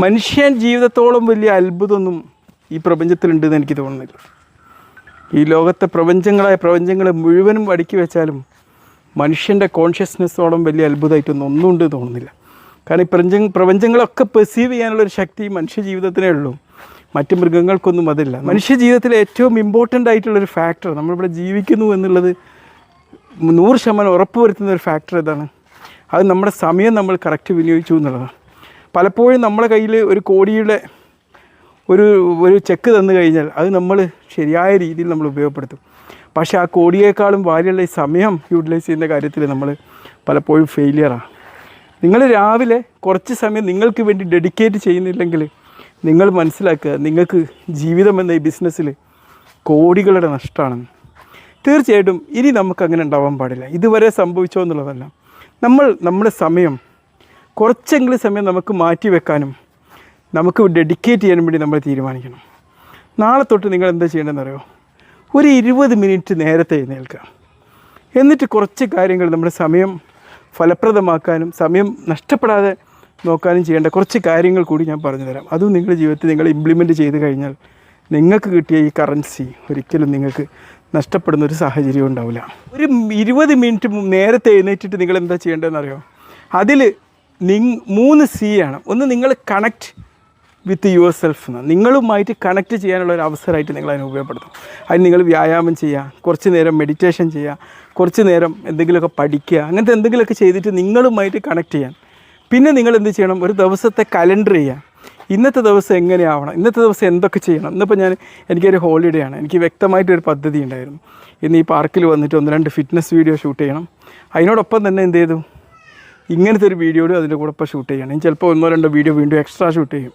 മനുഷ്യൻ ജീവിതത്തോളം വലിയ അത്ഭുതമൊന്നും ഈ പ്രപഞ്ചത്തിലുണ്ടെന്ന് എനിക്ക് തോന്നുന്നില്ല. ഈ ലോകത്തെ പ്രപഞ്ചങ്ങളായ പ്രപഞ്ചങ്ങളെ മുഴുവനും അടുക്കി വെച്ചാലും മനുഷ്യന്റെ കോൺഷ്യസ്നെസ്സോളം വലിയ അത്ഭുതമായിട്ടൊന്നും ഒന്നും ഉണ്ട് തോന്നുന്നില്ല. കാരണം ഈ പ്രപഞ്ച പ്രപഞ്ചങ്ങളൊക്കെ പെർസീവ് ചെയ്യാനുള്ളൊരു ശക്തി മനുഷ്യ ജീവിതത്തിനേ ഉള്ളൂ. മറ്റ് മൃഗങ്ങൾക്കൊന്നും അതില്ല. മനുഷ്യ ജീവിതത്തിലെ ഏറ്റവും ഇമ്പോർട്ടന്റ് ആയിട്ടുള്ളൊരു ഫാക്ടർ നമ്മളിവിടെ ജീവിക്കുന്നു എന്നുള്ളത് നൂറ് ശതമാനം ഉറപ്പ് വരുത്തുന്ന ഒരു ഫാക്ടർ ഇതാണ് അത് നമ്മുടെ സമയം നമ്മൾ കറക്റ്റ് വിനിയോഗിച്ചു എന്നുള്ളതാണ്. പലപ്പോഴും നമ്മളെ കയ്യിൽ ഒരു കോടിയുടെ ഒരു ഒരു ചെക്ക് തന്നു കഴിഞ്ഞാൽ അത് നമ്മൾ ശരിയായ രീതിയിൽ നമ്മൾ ഉപയോഗപ്പെടുത്തും. പക്ഷേ ആ കോടിയേക്കാളും വാരിയുള്ള ഈ സമയം യൂട്ടിലൈസ് ചെയ്യുന്ന കാര്യത്തിൽ നമ്മൾ പലപ്പോഴും ഫെയിലിയറാണ് നിങ്ങൾ രാവിലെ കുറച്ച് സമയം നിങ്ങൾക്ക് വേണ്ടി ഡെഡിക്കേറ്റ് ചെയ്യുന്നില്ലെങ്കിൽ നിങ്ങൾ മനസ്സിലാക്കുക നിങ്ങൾക്ക് ജീവിതം എന്ന ഈ ബിസിനസ്സിൽ കോടികളുടെ നഷ്ടമാണെന്ന് തീർച്ചയായിട്ടും ഇനി നമുക്ക് അങ്ങനെ ഉണ്ടാവാൻ പാടില്ല. ഇതുവരെ സംഭവിച്ചോ എന്നുള്ളതല്ല. നമ്മൾ നമ്മുടെ സമയം കുറച്ചെങ്കിലും സമയം നമുക്ക് മാറ്റി വെക്കാനും നമുക്ക് ഡെഡിക്കേറ്റ് ചെയ്യാനും വേണ്ടി നമ്മൾ തീരുമാനിക്കണം. നാളെ തൊട്ട് നിങ്ങൾ എന്താ ചെയ്യേണ്ടതെന്ന് അറിയോ ഒരു ഇരുപത് മിനിറ്റ് നേരത്തെ എഴുന്നേൽക്കുക. എന്നിട്ട് കുറച്ച് കാര്യങ്ങൾ നമ്മുടെ സമയം ഫലപ്രദമാക്കാനും സമയം നഷ്ടപ്പെടാതെ നോക്കാനും ചെയ്യേണ്ട കുറച്ച് കാര്യങ്ങൾ കൂടി ഞാൻ പറഞ്ഞുതരാം അതും നിങ്ങളുടെ ജീവിതത്തിൽ നിങ്ങൾ ഇംപ്ലിമെന്റ് ചെയ്ത് കഴിഞ്ഞാൽ നിങ്ങൾക്ക് കിട്ടിയ ഈ കറൻസി ഒരിക്കലും നിങ്ങൾക്ക് നഷ്ടപ്പെടുന്ന ഒരു സാഹചര്യം ഉണ്ടാവില്ല. ഒരു ഇരുപത് മിനിറ്റ് നേരത്തെ എഴുന്നേറ്റിട്ട് നിങ്ങൾ എന്താ ചെയ്യേണ്ടതെന്ന് അറിയോ അതിൽ നിങ് മൂന്ന് സി ആണ്. ഒന്ന് നിങ്ങൾ കണക്റ്റ് വിത്ത് യുവർ സെൽഫ് എന്ന് നിങ്ങളുമായിട്ട് കണക്റ്റ് ചെയ്യാനുള്ള ഒരു അവസരമായിട്ട് നിങ്ങൾ അതിനെ ഉപയോഗപ്പെടുത്തും അതിന് നിങ്ങൾ വ്യായാമം ചെയ്യുക കുറച്ച് നേരം മെഡിറ്റേഷൻ ചെയ്യുക കുറച്ച് നേരം എന്തെങ്കിലുമൊക്കെ പഠിക്കുക അങ്ങനത്തെ എന്തെങ്കിലുമൊക്കെ ചെയ്തിട്ട് നിങ്ങളുമായിട്ട് കണക്ട് ചെയ്യാൻ. പിന്നെ നിങ്ങൾ എന്ത് ചെയ്യണം? ഒരു ദിവസത്തെ കലണ്ടർ ചെയ്യുക. ഇന്നത്തെ ദിവസം എങ്ങനെയാവണം? ഇന്നത്തെ ദിവസം എന്തൊക്കെ ചെയ്യണം? ഇന്നിപ്പോൾ ഞാൻ എനിക്കൊരു ഹോളിഡേ ആണ്. എനിക്ക് വ്യക്തമായിട്ടൊരു പദ്ധതി ഉണ്ടായിരുന്നു. ഇന്ന് ഈ പാർക്കിൽ വന്നിട്ട് ഒന്ന് രണ്ട് ഫിറ്റ്നസ് വീഡിയോ ഷൂട്ട് ചെയ്യണം. അതിനോടൊപ്പം തന്നെ എന്ത് ചെയ്തു? ഇങ്ങനത്തെ ഒരു വീഡിയോ അതിന്റെ കൂടെ ഇപ്പോൾ ഷൂട്ട് ചെയ്യണം. ചിലപ്പോൾ ഒന്നോ രണ്ടോ വീഡിയോ വീണ്ടും എക്സ്ട്രാ ഷൂട്ട് ചെയ്യും.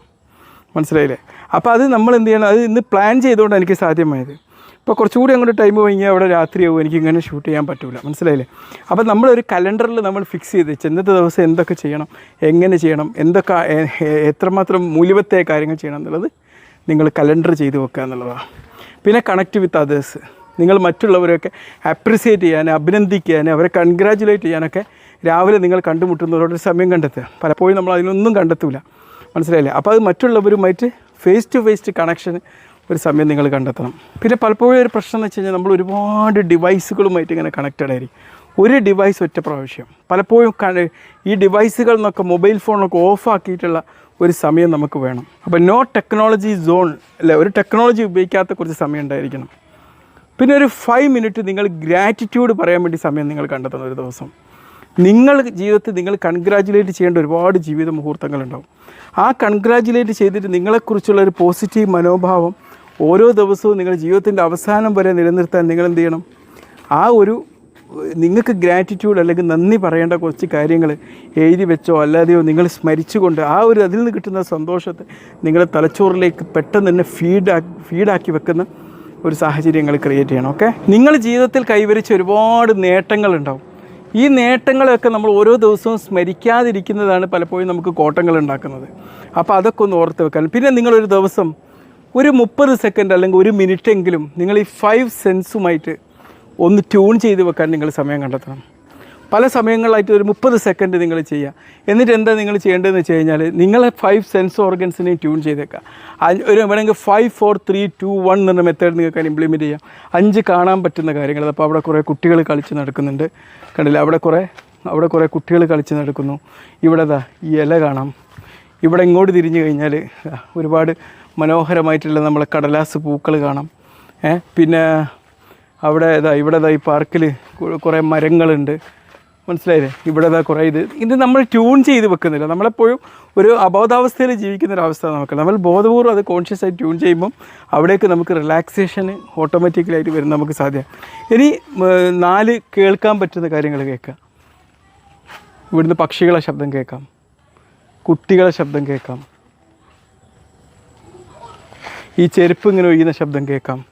മനസ്സിലായില്ലേ? അപ്പോൾ അത് നമ്മൾ എന്ത് ചെയ്യണം? അത് ഇന്ന് പ്ലാൻ ചെയ്തുകൊണ്ട് എനിക്ക് സാധ്യമായത്. ഇപ്പോൾ കുറച്ചുകൂടി അങ്ങോട്ട് ടൈം കഴിഞ്ഞാൽ അവിടെ രാത്രിയാവും എനിക്ക് ഇങ്ങനെ ഷൂട്ട് ചെയ്യാൻ പറ്റില്ല മനസ്സിലായില്ലേ? അപ്പോൾ നമ്മളൊരു കലണ്ടറിൽ നമ്മൾ ഫിക്സ് ചെയ്ത് വെച്ച് ഇന്നത്തെ ദിവസം എന്തൊക്കെ ചെയ്യണം എങ്ങനെ ചെയ്യണം എന്തൊക്കെ എത്രമാത്രം മൂല്യവത്തായ കാര്യങ്ങൾ ചെയ്യണം എന്നുള്ളത് നിങ്ങൾ കലണ്ടർ ചെയ്ത് വെക്കുക എന്നുള്ളതാണ്. പിന്നെ കണക്ട് വിത്ത് അതേഴ്സ് നിങ്ങൾ മറ്റുള്ളവരെയൊക്കെ അപ്രിസിയേറ്റ് ചെയ്യാൻ അഭിനന്ദിക്കാൻ അവരെ കൺഗ്രാജുലേറ്റ് ചെയ്യാനൊക്കെ രാവിലെ നിങ്ങൾ കണ്ടുമുട്ടുന്നവരോട് സമയം കണ്ടെത്തുക. പലപ്പോഴും നമ്മൾ അതിനൊന്നും കണ്ടെത്തില്ല മനസ്സിലായില്ലേ? അപ്പോൾ അത് മറ്റുള്ളവരുമായിട്ട് ഫേസ് ടു ഫേസ് കണക്ഷൻ ഒരു സമയം നിങ്ങൾ കണ്ടെത്തണം. പിന്നെ പലപ്പോഴും ഒരു പ്രശ്നം എന്ന് വെച്ച് കഴിഞ്ഞാൽ നമ്മൾ ഒരുപാട് ഡിവൈസുകളുമായിട്ട് ഇങ്ങനെ കണക്റ്റഡ് ആയിരിക്കും. ഒരു ഡിവൈസ് ഒറ്റ പ്രാവശ്യം. പലപ്പോഴും ഈ ഡിവൈസുകൾ എന്നൊക്കെ മൊബൈൽ ഫോണൊക്കെ ഓഫാക്കിയിട്ടുള്ള ഒരു സമയം നമുക്ക് വേണം. അപ്പോൾ നോ ടെക്നോളജി സോൺ അല്ല ഒരു ടെക്നോളജി ഉപയോഗിക്കാത്ത കുറച്ച് സമയം ഉണ്ടായിരിക്കണം. പിന്നെ ഒരു ഫൈവ് മിനിറ്റ് നിങ്ങൾ ഗ്രാറ്റിറ്റ്യൂഡ് പറയാൻ വേണ്ടി സമയം നിങ്ങൾ കണ്ടെത്തുന്ന ഒരു ദിവസം. നിങ്ങൾ ജീവിതത്തിൽ നിങ്ങൾ കൺഗ്രാജുലേറ്റ് ചെയ്യേണ്ട ഒരുപാട് ജീവിത മുഹൂർത്തങ്ങളുണ്ടാവും. ആ കൺഗ്രാജുലേറ്റ് ചെയ്തിട്ട് നിങ്ങളെക്കുറിച്ചുള്ള ഒരു പോസിറ്റീവ് മനോഭാവം ഓരോ ദിവസവും നിങ്ങളുടെ ജീവിതത്തിന്റെ അവസാനം വരെ നിലനിർത്താൻ നിങ്ങൾ എന്ത് ചെയ്യണം? ആ ഒരു നിങ്ങൾക്ക് ഗ്രാറ്റിറ്റ്യൂഡ് അല്ലെങ്കിൽ നന്ദി പറയേണ്ട കുറച്ച് കാര്യങ്ങൾ എഴുതി വെച്ചോ അല്ലാതെയോ നിങ്ങൾ സ്മരിച്ചുകൊണ്ട് ആ ഒരു അതിൽ നിന്ന് കിട്ടുന്ന സന്തോഷത്തെ നിങ്ങളുടെ തലച്ചോറിലേക്ക് പെട്ടെന്ന് തന്നെ ഫീഡാക്കി ഫീഡാക്കി വെക്കുന്ന ഒരു സാഹചര്യങ്ങൾ ക്രിയേറ്റ് ചെയ്യണം ഓക്കെ നിങ്ങൾ ജീവിതത്തിൽ കൈവരിച്ച ഒരുപാട് നേട്ടങ്ങളുണ്ടാവും. ഈ നേട്ടങ്ങളെയൊക്കെ നമ്മൾ ഓരോ ദിവസവും സ്മരിക്കാതിരിക്കുന്നതാണ് പലപ്പോഴും നമുക്ക് കോട്ടങ്ങൾ ഉണ്ടാക്കുന്നത്. അപ്പോൾ അതൊക്കെ ഒന്ന് ഓർത്ത് വെക്കാൻ പിന്നെ നിങ്ങളൊരു ദിവസം ഒരു മുപ്പത് സെക്കൻഡ് അല്ലെങ്കിൽ ഒരു മിനിറ്റ് എങ്കിലും നിങ്ങൾ ഈ ഫൈവ് സെൻസുമായിട്ട് ഒന്ന് ട്യൂൺ ചെയ്ത് വെക്കാൻ നിങ്ങൾ സമയം കണ്ടെത്തണം. പല സമയങ്ങളിലായിട്ട് ഒരു മുപ്പത് സെക്കൻഡ് നിങ്ങൾ ചെയ്യുക. എന്നിട്ട് എന്താ നിങ്ങൾ ചെയ്യേണ്ടതെന്ന് വെച്ച് കഴിഞ്ഞാൽ നിങ്ങളെ ഫൈവ് സെൻസ് ഓർഗൻസിനെയും ട്യൂൺ ചെയ്തേക്കുക. അഞ്ച് ഒരു വേണമെങ്കിൽ five four three two one എന്ന മെത്തേഡ് നിങ്ങൾക്ക് ഇംപ്ലിമെന്റ് ചെയ്യാം. അഞ്ച് കാണാൻ പറ്റുന്ന കാര്യങ്ങൾ അപ്പോൾ അവിടെ കുറേ കുട്ടികൾ കളിച്ച് നടക്കുന്നുണ്ട്. കണ്ടില്ല? അവിടെ കുറേ അവിടെ കുറേ കുട്ടികൾ കളിച്ച് നടക്കുന്നു. ഇവിടെ ഈ ഇല കാണാം. ഇവിടെ ഇങ്ങോട്ട് തിരിഞ്ഞു കഴിഞ്ഞാൽ ഒരുപാട് മനോഹരമായിട്ടുള്ള നമ്മളെ കടലാസ് പൂക്കൾ കാണാം. പിന്നെ അവിടെ ഇതാ ഇവിടെ ഈ പാർക്കിൽ കുറേ മരങ്ങളുണ്ട്. മനസ്സിലായില്ലേ? ഇവിടെ കുറേ ഇത്. ഇത് നമ്മൾ ട്യൂൺ ചെയ്ത് വെക്കുന്നില്ല. നമ്മളെപ്പോഴും ഒരു അബോധാവസ്ഥയിൽ ജീവിക്കുന്ന ഒരു നമുക്ക്. നമ്മൾ ബോധപൂർവം അത് കോൺഷ്യസ് ആയി ട്യൂൺ ചെയ്യുമ്പം അവിടേക്ക് നമുക്ക് റിലാക്സേഷന് ഓട്ടോമാറ്റിക്കലായിട്ട് വരുന്ന നമുക്ക് സാധ്യത. ഇനി നാല് കേൾക്കാൻ പറ്റുന്ന കാര്യങ്ങൾ കേൾക്കാം. ഇവിടുന്ന് പക്ഷികളെ ശബ്ദം കേൾക്കാം. കുട്ടികളെ ശബ്ദം കേൾക്കാം. ഈ ചെരുപ്പ് ഇങ്ങനെ ഒഴിയുന്ന ശബ്ദം കേൾക്കാം.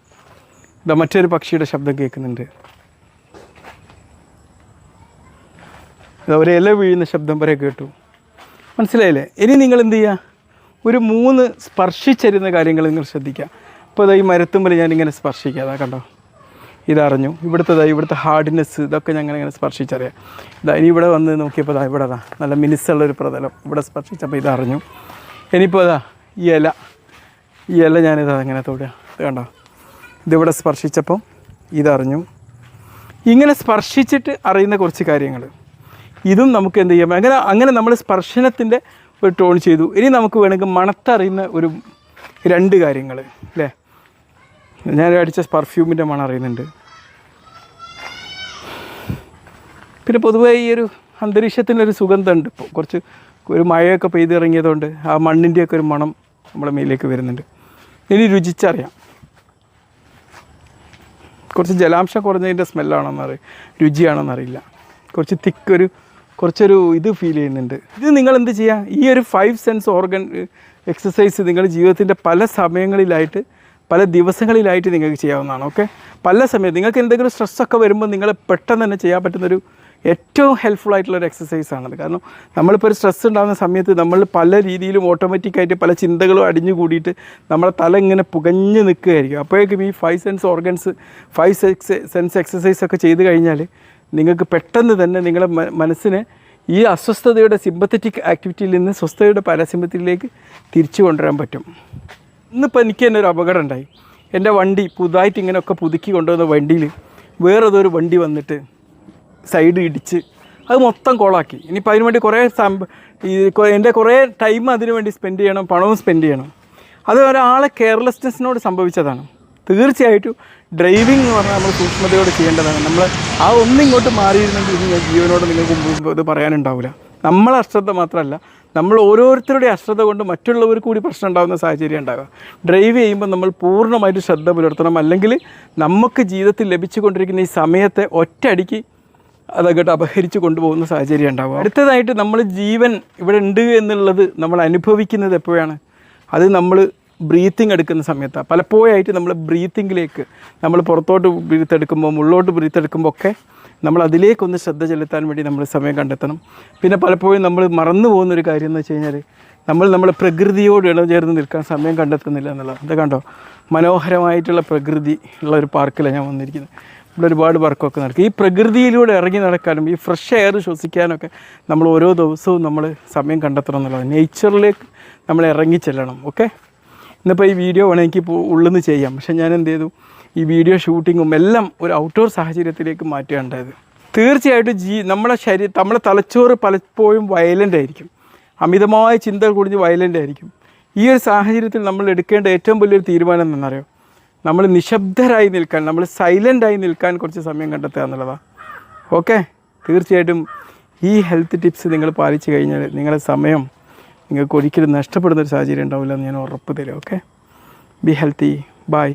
ഇതാ മറ്റൊരു പക്ഷിയുടെ ശബ്ദം കേൾക്കുന്നുണ്ട്. ഒരു ഇല വീഴുന്ന ശബ്ദം വരെ കേട്ടു. മനസ്സിലായില്ലേ? ഇനി നിങ്ങൾ എന്ത് ചെയ്യുക ഒരു മൂന്ന് സ്പർശിച്ചരുന്ന കാര്യങ്ങൾ നിങ്ങൾ ശ്രദ്ധിക്കുക. ഇപ്പോൾ ഇതാ ഈ മരത്തുമ്പിൽ ഞാനിങ്ങനെ സ്പർശിക്കുക. അതാ കണ്ടോ? ഇതറിഞ്ഞു. ഇവിടുത്തെ ദാ ഇവിടുത്തെ ഹാർഡ്നെസ് ഇതൊക്കെ ഞങ്ങൾ ഇങ്ങനെ സ്പർശിച്ചറിയാം. ഇതാ ഇനി ഇവിടെ വന്ന് നോക്കിയപ്പോൾ ഇതാ ഇവിടെ അതാ നല്ല ഒരു പ്രതലം ഇവിടെ സ്പർശിച്ചപ്പോൾ ഇതറിഞ്ഞു. ഇനിയിപ്പോൾ അതാ ഈ ഇല ഈ ഇല ഞാനിതാ ഇങ്ങനെ തൊടുക. ഇത് കണ്ടോ? ഇതിവിടെ സ്പർശിച്ചപ്പം ഇതറിഞ്ഞു. ഇങ്ങനെ സ്പർശിച്ചിട്ട് അറിയുന്ന കുറച്ച് കാര്യങ്ങൾ. ഇതും നമുക്ക് എന്ത് ചെയ്യാം? അങ്ങനെ അങ്ങനെ നമ്മൾ സ്പർശനത്തിന്റെ ഒരു ടോൺ ചെയ്തു. ഇനി നമുക്ക് വേണമെങ്കിൽ മണത്തറിയുന്ന ഒരു രണ്ട് കാര്യങ്ങൾ അല്ലേ? ഞാൻ അടിച്ച പെർഫ്യൂമിന്റെ മണം അറിയുന്നുണ്ട്. പിന്നെ പൊതുവേ ഈ ഒരു അന്തരീക്ഷത്തിനൊരു സുഗന്ധമുണ്ട് ഇപ്പോൾ. കുറച്ച് ഒരു മഴയൊക്കെ പെയ്തിറങ്ങിയതുകൊണ്ട് ആ മണ്ണിന്റെയൊക്കെ ഒരു മണം നമ്മുടെ മേലേക്ക് വരുന്നുണ്ട്. ഇനി രുചിച്ചറിയാം. കുറച്ച് ജലാംശം കുറഞ്ഞതിന്റെ സ്മെല്ലാണോ അറിയാം. രുചിയാണോ അറിയില്ല. കുറച്ച് തിക്കൊരു കുറച്ചൊരു ഇത് ഫീൽ ചെയ്യുന്നുണ്ട്. ഇത് നിങ്ങൾ എന്ത് ചെയ്യുക ഈ ഒരു ഫൈവ് സെൻസ് ഓർഗൻ എക്സസൈസ് നിങ്ങൾ ജീവിതത്തിന്റെ പല സമയങ്ങളിലായിട്ട് പല ദിവസങ്ങളിലായിട്ട് നിങ്ങൾക്ക് ചെയ്യാവുന്നതാണ് ഓക്കെ പല സമയത്ത് നിങ്ങൾക്ക് എന്തെങ്കിലും സ്ട്രെസ്സൊക്കെ വരുമ്പോൾ നിങ്ങൾ പെട്ടെന്ന് തന്നെ ചെയ്യാൻ പറ്റുന്നൊരു ഏറ്റവും ഹെൽപ്ഫുൾ ആയിട്ടുള്ള ഒരു എക്സസൈസ് ആണത്. കാരണം നമ്മളിപ്പോൾ ഒരു സ്ട്രെസ് ഉണ്ടാകുന്ന സമയത്ത് നമ്മൾ പല രീതിയിലും ഓട്ടോമാറ്റിക്കായിട്ട് പല ചിന്തകളും അടിഞ്ഞു കൂടിയിട്ട് നമ്മളെ തല ഇങ്ങനെ പുകഞ്ഞ് നിൽക്കുകയായിരിക്കും. അപ്പോഴേക്കും ഈ five sense organs five sex sense എക്സസൈസൊക്കെ ചെയ്ത് കഴിഞ്ഞാൽ നിങ്ങൾക്ക് പെട്ടെന്ന് തന്നെ നിങ്ങളുടെ മനസ്സിനെ ഈ അസ്വസ്ഥതയുടെ സിമ്പത്തറ്റിക് ആക്ടിവിറ്റിയിൽ നിന്ന് സ്വസ്ഥതയുടെ പാരാസിമ്പത്തിലേക്ക് തിരിച്ചു കൊണ്ടുവരാൻ പറ്റും. ഇന്നിപ്പോൾ എനിക്ക് തന്നെ ഒരു അപകടം ഉണ്ടായി. എന്റെ വണ്ടി പുതുതായിട്ട് ഇങ്ങനെയൊക്കെ പുതുക്കി കൊണ്ടുവന്ന വണ്ടിയിൽ വേറേതൊരു വണ്ടി വന്നിട്ട് സൈഡ് ഇടിച്ച് അത് മൊത്തം കോളാക്കി. ഇനിയിപ്പോൾ അതിന് വേണ്ടി കുറേ ഈ എന്റെ കുറേ ടൈം അതിനുവേണ്ടി സ്പെൻഡ് ചെയ്യണം പണവും സ്പെൻഡ് ചെയ്യണം. അത് ഒരാളെ കെയർലെസ്നെസ്സിനോട് സംഭവിച്ചതാണ്. തീർച്ചയായിട്ടും ഡ്രൈവിംഗ് എന്ന് പറഞ്ഞാൽ നമ്മൾ സൂക്ഷ്മതയോടെ ചെയ്യേണ്ടതാണ്. നമ്മൾ ആ ഒന്നിങ്ങോട്ട് മാറിയിരുന്നെങ്കിൽ ഇനി ഞാൻ ജീവനോട് നിങ്ങൾക്ക് മുമ്പ് ഇത് പറയാനുണ്ടാവില്ല. നമ്മളെ അശ്രദ്ധ മാത്രമല്ല നമ്മൾ ഓരോരുത്തരുടെ അശ്രദ്ധ കൊണ്ട് മറ്റുള്ളവർക്ക് കൂടി പ്രശ്നം ഉണ്ടാകുന്ന സാഹചര്യം ഉണ്ടാകുക ഡ്രൈവ് ചെയ്യുമ്പോൾ നമ്മൾ പൂർണമായിട്ട് ശ്രദ്ധ പുലർത്തണം. അല്ലെങ്കിൽ നമുക്ക് ജീവിതത്തിൽ ലഭിച്ചു കൊണ്ടിരിക്കുന്ന ഈ സമയത്തെ ഒറ്റയടിക്ക് അതങ്ങോട്ട് അപഹരിച്ച് കൊണ്ടുപോകുന്ന സാഹചര്യം ഉണ്ടാകും അടുത്തതായിട്ട് നമ്മൾ ജീവൻ ഇവിടെ ഉണ്ട് എന്നുള്ളത് നമ്മൾ അനുഭവിക്കുന്നത് എപ്പോഴാണ്? അത് നമ്മൾ ബ്രീത്തിങ് എടുക്കുന്ന സമയത്താണ് പലപ്പോഴായിട്ട് നമ്മൾ ബ്രീത്തിങ്ങിലേക്ക് നമ്മൾ പുറത്തോട്ട് ബ്രീത്ത് എടുക്കുമ്പോൾ ഉള്ളോട്ട് ബ്രീത്ത് എടുക്കുമ്പോൾ ഒക്കെ നമ്മൾ അതിലേക്കൊന്ന് ശ്രദ്ധ ചെലുത്താൻ വേണ്ടി നമ്മൾ സമയം കണ്ടെത്തണം. പിന്നെ പലപ്പോഴും നമ്മൾ മറന്നു പോകുന്ന ഒരു കാര്യം എന്ന് വെച്ച് കഴിഞ്ഞാൽ നമ്മൾ നമ്മുടെ പ്രകൃതിയോട് ഇണചേർന്ന് നിൽക്കാൻ സമയം കണ്ടെത്തുന്നില്ല എന്നുള്ളത് അത് കണ്ടോ? മനോഹരമായിട്ടുള്ള പ്രകൃതി ഉള്ള ഒരു പാർക്കിലാണ് ഞാൻ വന്നിരിക്കുന്നത്. ഇവിടെ ഒരുപാട് വർക്കൊക്കെ നടക്കും. ഈ പ്രകൃതിയിലൂടെ ഇറങ്ങി നടക്കാനും ഈ ഫ്രഷ് എയർ ശ്വസിക്കാനൊക്കെ നമ്മൾ ഓരോ ദിവസവും നമ്മൾ സമയം കണ്ടെത്തണം എന്നുള്ളത് നേച്ചറിലേക്ക് നമ്മൾ ഇറങ്ങി ചെല്ലണം. ഓക്കെ ഇന്നിപ്പോൾ ഈ വീഡിയോ വേണമെങ്കിൽ എനിക്ക് ഉള്ളിൽ നിന്ന് ചെയ്യാം. പക്ഷേ ഞാൻ എന്ത് ചെയ്തു? ഈ വീഡിയോ ഷൂട്ടിങ്ങും എല്ലാം ഒരു ഔട്ട്ഡോർ സാഹചര്യത്തിലേക്ക് മാറ്റുകയുണ്ടായത് തീർച്ചയായിട്ടും ജീ നമ്മുടെ ശരീരം നമ്മുടെ തലച്ചോറ് പലപ്പോഴും വയലന്റ് ആയിരിക്കും. അമിതമായ ചിന്തകൾ കുടിഞ്ഞ് വയലന്റ് ആയിരിക്കും. ഈ ഒരു സാഹചര്യത്തിൽ നമ്മൾ എടുക്കേണ്ട ഏറ്റവും വലിയൊരു തീരുമാനം എന്നറിയോ നമ്മൾ നിശബ്ദരായി നിൽക്കാൻ നമ്മൾ സൈലന്റായി നിൽക്കാൻ കുറച്ച് സമയം കണ്ടെത്തുക എന്നുള്ളതാണ് ഓക്കെ തീർച്ചയായിട്ടും ഈ ഹെൽത്ത് ടിപ്സ് നിങ്ങൾ പാലിച്ചു കഴിഞ്ഞാൽ നിങ്ങളുടെ സമയം നിങ്ങൾക്ക് ഒരിക്കലും നഷ്ടപ്പെടുന്ന ഒരു സാഹചര്യം ഉണ്ടാവില്ല എന്ന് ഞാൻ ഉറപ്പ് തരും ഓക്കെ ബി ഹെൽത്തി ബൈ